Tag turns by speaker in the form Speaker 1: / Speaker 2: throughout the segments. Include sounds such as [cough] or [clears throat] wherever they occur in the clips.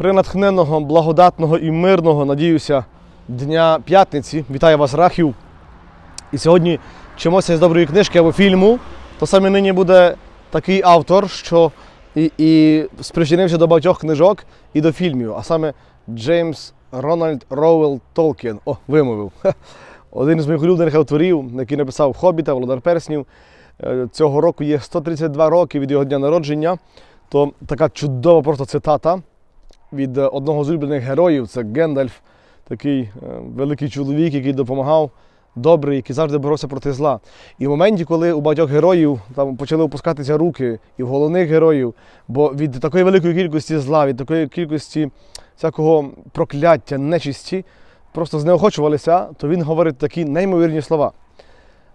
Speaker 1: принатхненного, благодатного і мирного, надіюся, дня п'ятниці. Вітаю вас, Рахів. І сьогодні вчимося з доброї книжки або фільму. То саме нині буде такий автор, що і, і спричинився до багатьох книжок і до фільмів, а саме Джеймс Рональд Роуел Толкін. О, вимовив. Один із моїх улюблених авторів, який написав Хобіта, Володар Перснів. Е, Цього року є 132 роки від його дня народження. То така чудова просто цитата від е, одного з улюблених героїв це Гендальф, такий е, великий чоловік, який допомагав, добрий, який завжди боровся проти зла. І в моменті, коли у багатьох героїв там почали опускатися руки, і в головних героїв, бо від такої великої кількості зла, від такої кількості всякого прокляття, нечисті, просто знеохочувалися, то він говорить такі неймовірні слова.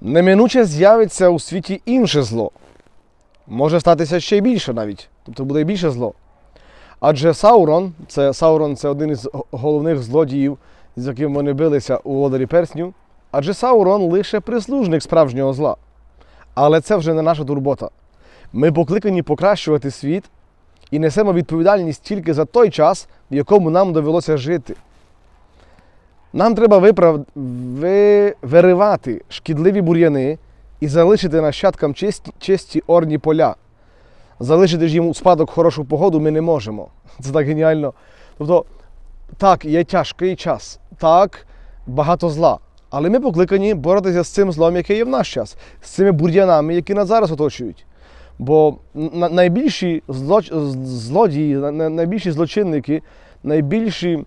Speaker 1: Неминуче з'явиться у світі інше зло. Може статися ще й більше навіть, тобто буде більше зло. Адже Саурон, це Саурон це один із головних злодіїв, з яким вони билися у володарі персню. Адже Саурон лише прислужник справжнього зла. Але це вже не наша турбота. Ми покликані покращувати світ і несемо відповідальність тільки за той час, в якому нам довелося жити. Нам треба виправ... ви... виривати шкідливі бур'яни і залишити нащадкам чисті, чисті орні поля. Залишити ж їм у спадок хорошу погоду ми не можемо. Це так геніально. Тобто, так, є тяжкий час, так, багато зла. Але ми покликані боротися з цим злом, яке є в наш час, з цими бур'янами, які нас зараз оточують. Бо найбільші злоч... злодії, на- на- найбільші злочинники, найбільші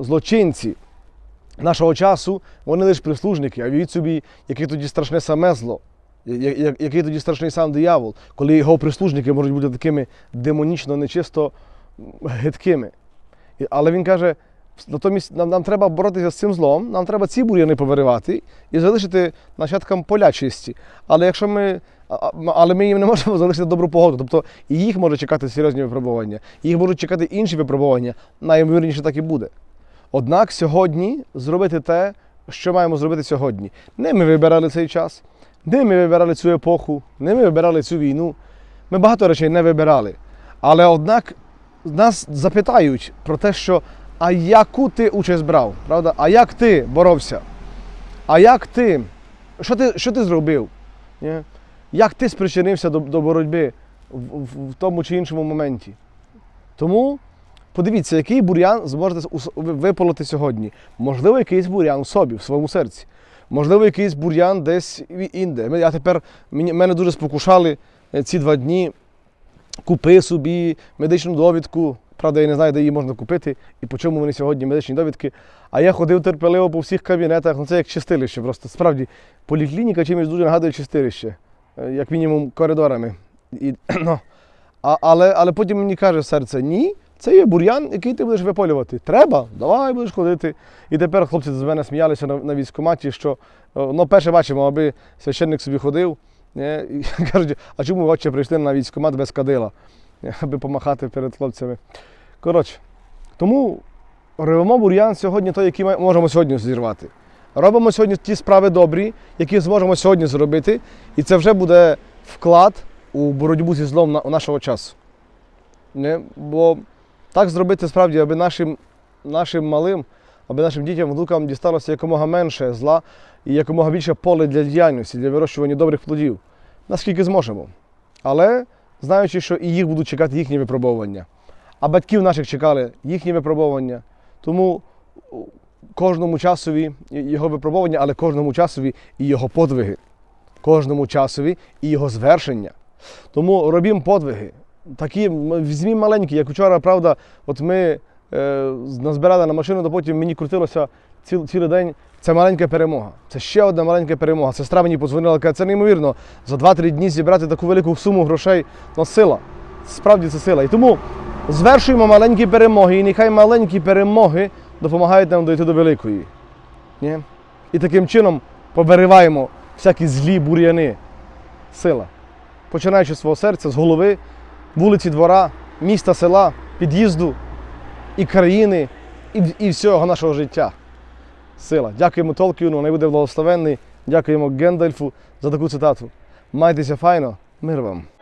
Speaker 1: злочинці нашого часу, вони лише прислужники, а від собі, яке тоді страшне саме зло, який тоді страшний сам диявол, коли його прислужники можуть бути такими демонічно, нечисто гидкими. Але він каже, натомість нам, нам треба боротися з цим злом, нам треба ці бур'яни повиривати і залишити нащадкам поля чисті. Але якщо ми. Але ми їм не можемо залишити добру погоду. Тобто і їх може чекати серйозні випробування, їх можуть чекати інші випробування. Найімовірніше так і буде. Однак сьогодні зробити те, що маємо зробити сьогодні. Не ми вибирали цей час, не ми вибирали цю епоху, не ми вибирали цю війну. Ми багато речей не вибирали. Але однак нас запитають про те, що а яку ти участь брав, правда? А як ти боровся? А як ти? Що ти, що ти зробив? Ні? Як ти спричинився до, до боротьби в, в, в тому чи іншому моменті? Тому подивіться, який бур'ян зможете виполоти сьогодні. Можливо, якийсь бур'ян в собі, в своєму серці. Можливо, якийсь бур'ян десь інде. Я тепер мене дуже спокушали е, ці два дні. Купи собі медичну довідку. Правда, я не знаю, де її можна купити і по чому вони сьогодні медичні довідки. А я ходив терпеливо по всіх кабінетах. Ну це як чистилище просто. Справді, поліклініка чимось дуже нагадує чистилище, Е, як мінімум коридорами. І, [clears throat] ну, а, але, але потім мені каже серце, ні, це є бур'ян, який ти будеш виполювати. Треба, давай будеш ходити. І тепер хлопці з мене сміялися на, на військкоматі, що е, ну, перше бачимо, аби священник собі ходив. Не? І [laughs] кажуть, а чому ви прийшли на військкомат без кадила, Не, аби помахати перед хлопцями. Коротше, тому ревемо бур'ян сьогодні той, який ми можемо сьогодні зірвати. Робимо сьогодні ті справи добрі, які зможемо сьогодні зробити, і це вже буде вклад у боротьбу зі злом нашого часу. Не? Бо так зробити справді, аби нашим, нашим малим, аби нашим дітям, внукам дісталося якомога менше зла і якомога більше поле для діяльності, для вирощування добрих плодів, наскільки зможемо. Але знаючи, що і їх будуть чекати їхні випробовування. А батьків наших чекали їхні випробовування. Тому кожному часові його випробовування, але кожному часові і його подвиги. Кожному часові і його звершення. Тому робім подвиги. Такі візьмі маленькі, як вчора, правда, от ми е, назбирали на машину, то потім мені крутилося ціл, цілий день. Це маленька перемога. Це ще одна маленька перемога. Сестра мені подзвонила, каже, це неймовірно. За 2-3 дні зібрати таку велику суму грошей ну, сила. Справді це сила. І тому звершуємо маленькі перемоги, і нехай маленькі перемоги допомагають нам дойти до великої. Ні? І таким чином побериваємо всякі злі бур'яни. Сила. Починаючи з свого серця, з голови, вулиці, двора, міста, села, під'їзду і країни, і, і всього нашого життя. Сила. Дякуємо Толкіну, не буде благословенний. Дякуємо Гендальфу за таку цитату. Майтеся файно, мир вам.